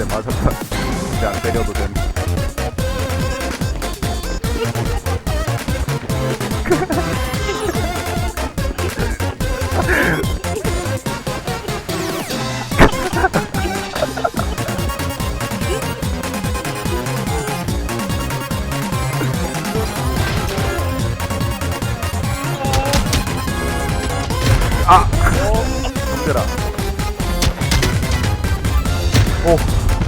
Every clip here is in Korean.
대 맞았다. 이제 안 때려도 됨.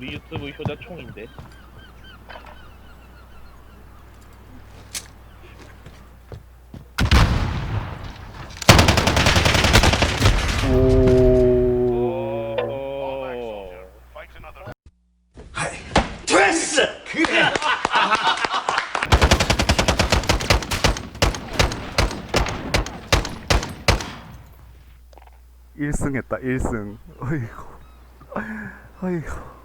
우리 유튜브 효자 총인데 오. 일승 했다, 1승. 어이구. 어이구.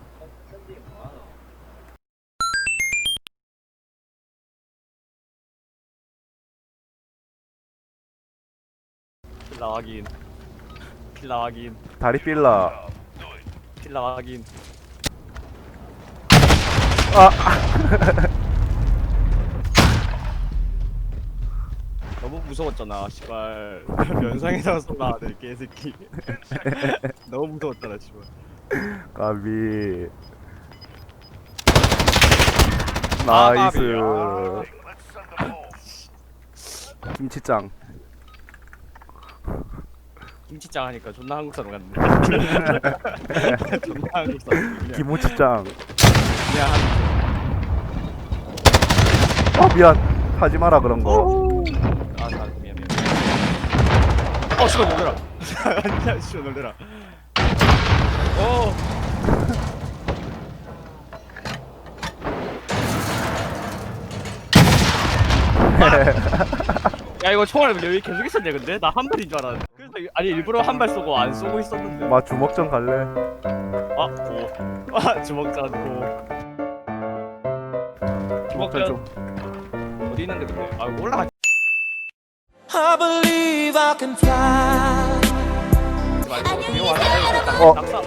필라 확인 필라 확인 다리 it. 필라 확인 아! 너무 무서웠잖아 씨발 면상에서 쏜다 내 개새끼 너무 무서웠잖아 씨발 까비. 아, 나이스. Ball. 김치짱. 김치짱 하니까 존나 한국 사람 같네. 존나 한국 사람 그냥. 김치짱. 그냥 어, 미안. 하지 마라, 그런 거. 한... 아, 나 미안 미안. 어 씨발 놀래라. 야 씨발 놀래라. 어. 야 이거 총알 여기 계속 있었네 근데? 나한 발인 줄 알았는데 아니 일부러 한 발 쏘고 안 쏘고 있었는데 마 주먹전 갈래? 아 고. 아 주먹전 고. 주먹전 좀. 어디 있는데 근데 아 올라가 I believe I can fly. 말고 이거 와라 어. 낙사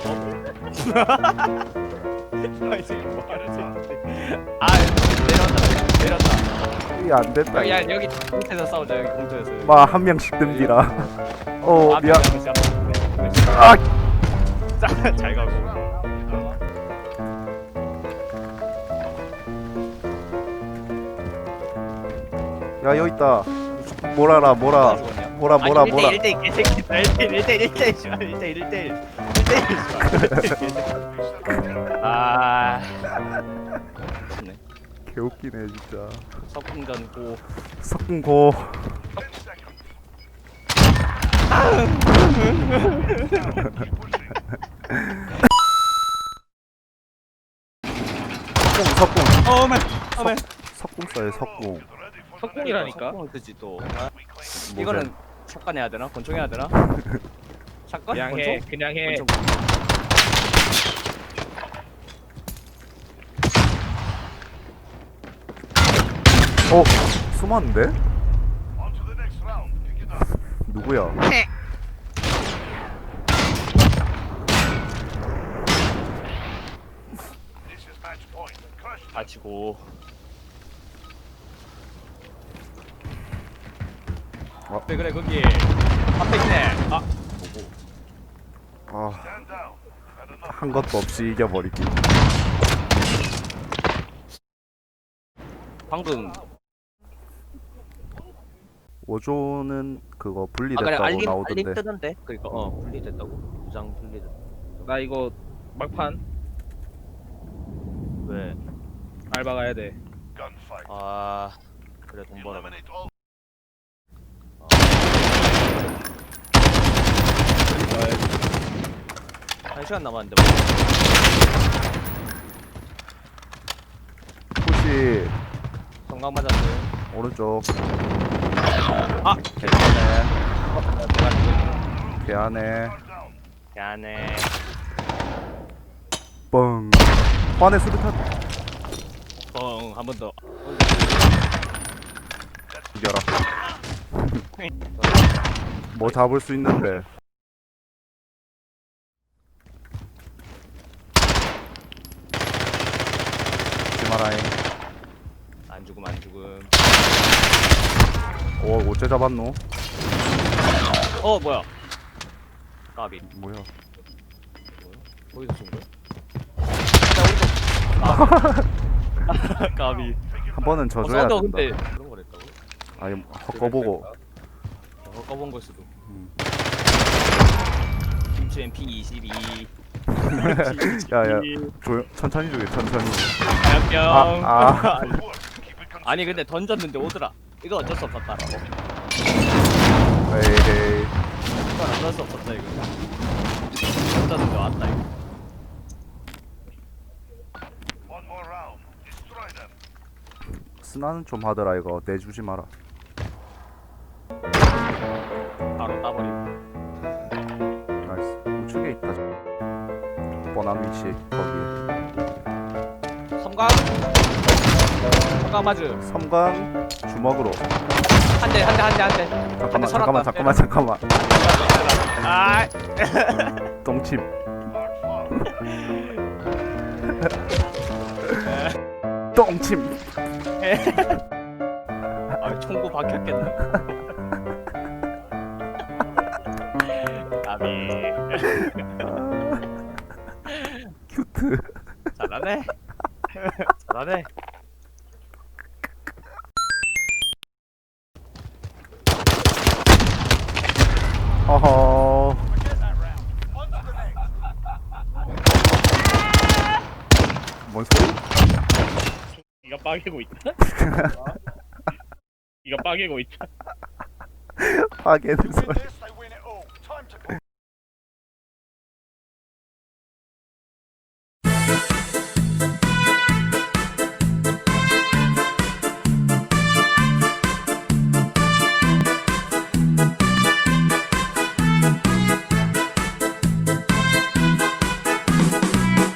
아 이제 뭐 하는지 아 내렸다 내렸다 이게 안 된다. 여기 야 여기 공터에서 싸우자 여기 공터에서 마, 한 명씩 듭니다. 어, 아, 미안. 아! 자, 잘 가고 야, 여기 있다. 뭐라라, 뭐라. 뭐라, 뭐라, 뭐라. 1대1 아, 개새끼 1대1 1대1 1대1 1대1 1대1 1대1 아 좋네 개웃기네, 진짜. 석궁전 고 석궁고. 석궁, 석궁. 어메 어메 석궁 써요, 석궁. 석궁이라니까 석궁을 쓰지 또 아, 이거는 샷건 해야 되나? 권총 해야 되나? 샷건? 그냥 권총? 해 그냥 해 권총. 어, 숨었는데? 누구야? 다치고 어. 그래 그래 거기 앞에 있네 아 아. 한 것도 없이 이겨버리기. 방금 오조는 그거 아 그래 분리됐다고 알림 알림 나오던데. 뜨던데 그러니까 어 분리됐다고 부장 분리됐 나 이거 막판 왜? 알바 가야 돼 Gunfight. 아 그래 돈 벌어. Eliminate all. 한 시간 남았는데. 푸시 성강 맞았어요. 오른쪽 아 괜찮네 One down. 야네. 뻥 화내 수류탄 뻥 한 번 더. 이겨라 뭐 잡을 수 있는데 죽지 마라잉 안 죽음 안 죽음. 오 어째 잡았노? 어 뭐야? 까비. 뭐야 거기서 쏜 거야? 아, 까비. 한 번은 어, 져줘야 쏜다 된다 근데 그런? 아니 헛거보고 저거 꺼본 걸 수도. 음. 김치 MP 22. 야야 조용 천천히 죽여 천천히 뿅. 아, 아. 아니 근데 던졌는데 오더라. 이거 어쩔 수 없었다라고. 에이 이건 어쩔 수 없었다 이거. 던졌는데 왔다 이거. 스나는 좀 하더라 이거 내주지 마라 바로 따버리. 나이스 우측에 있다 저. 뻔한 위치 거기 섬광. 섬광 맞음. 섬광 주먹으로 한 대 한 대 한 대 한 대. 잠깐만 설았다. 잠깐만 잠깐만 잠깐만 아. 똥침 똥침 아 총구 박혔겠네. 까비. 큐트 잘하네. 잘하네. 어허 뭔 소리? 이가 빠개고 있다? 이가 빠개고 있다? 파괴는 소리